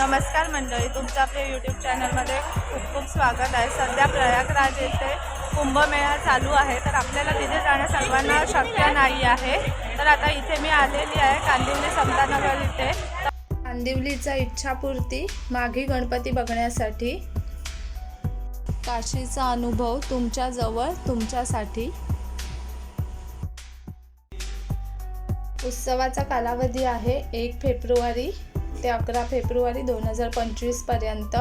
नमस्कार मंडळी तुमचं आपल्या यूट्यूब चॅनलमध्ये खूप खूप स्वागत आहे. सध्या प्रयागराज येथे कुंभमेळा चालू आहे. तर आपल्याला तिथे जाणं सर्वांना शक्य नाही आहे. तर आता इथे मी आलेली आहे कांदिवली समतानगर इथे. कांदिवलीचा इच्छापूर्ती माघी गणपती बघण्यासाठी. काशीचा अनुभव तुमच्याजवळ तुमच्यासाठी. उत्सवाचा कालावधी आहे एक फेब्रुवारी. ते अकरा फेब्रुवारी दोन हजार पंचवीसपर्यंत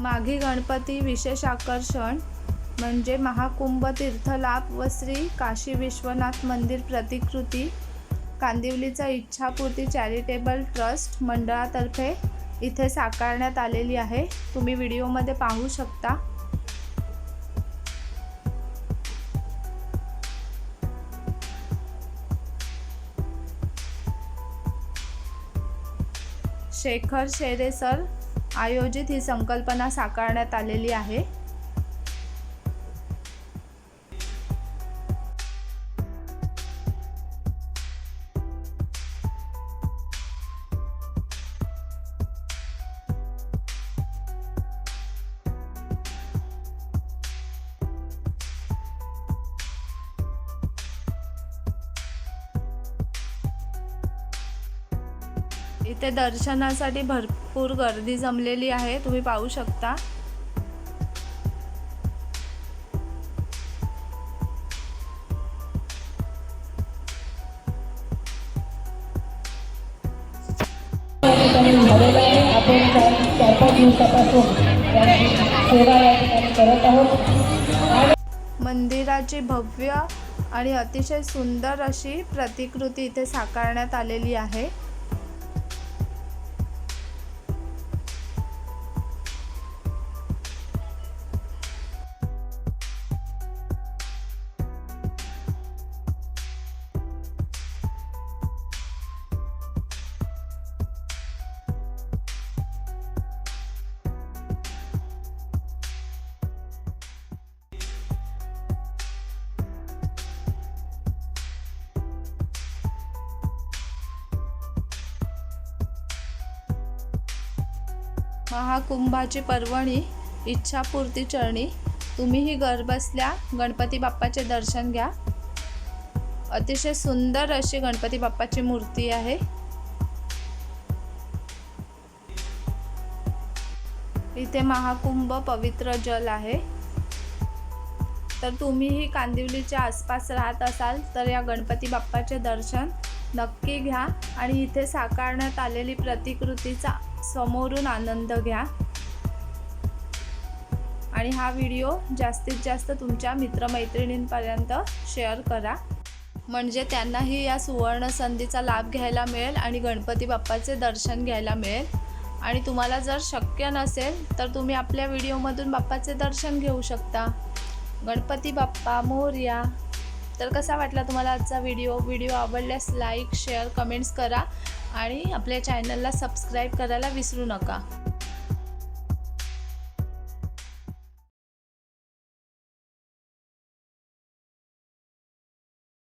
माघी गणपती विशेष आकर्षण म्हणजे महाकुंभ तीर्थलाभ व श्री काशी विश्वनाथ मंदिर प्रतिकृती कांदिवलीचा इच्छापूर्ती चॅरिटेबल ट्रस्ट मंडळातर्फे इथे साकारण्यात आलेली आहे. तुम्ही व्हिडिओमध्ये पाहू शकता. शेखर शेरे सर आयोजित ही संकल्पना साकारण्यात आलेली आहे. इथे दर्शनासाठी भरपूर गर्दी जमलेली आहे. तुम्ही पाहू शकता. आपण चार पाच दिवसापासून सेवा या ठिकाणी करत आहोत मंदिराची भव्य आणि अतिशय सुंदर अशी प्रतिकृती इथे साकारण्यात आलेली आहे. महाकुंभाची पर्वणी इच्छापूर्ती चरणी तुम्हीही घरबसल्या गणपती बाप्पाचे दर्शन घ्या. अतिशय सुंदर अशी गणपती बाप्पाची मूर्ती आहे. इथे महाकुंभ पवित्र जल आहे. तर तुम्हीही कांदिवलीच्या आसपास राहत असाल तर या गणपती बाप्पाचे दर्शन नक्की घ्या आणि इथे साकारण्यात आलेली प्रतिकृतीचा समोरून आनंद घ्या. आणि हा व्हिडिओ जास्तीत जास्त तुमच्या मित्रमैत्रिणींपर्यंत शेअर करा. म्हणजे त्यांनाही या सुवर्ण संधीचा लाभ घ्यायला मिळेल आणि गणपती बाप्पाचे दर्शन घ्यायला मिळेल. आणि तुम्हाला जर शक्य नसेल तर तुम्ही आपल्या व्हिडिओमधून बाप्पाचे दर्शन घेऊ शकता. गणपती बाप्पा मोर्या. तर कसा वाटला तुम्हाला आजचा व्हिडिओ व्हिडिओ आवडल्यास लाईक शेअर कमेंट्स करा आणि आपल्या चॅनलला सबस्क्राईब करायला विसरू नका.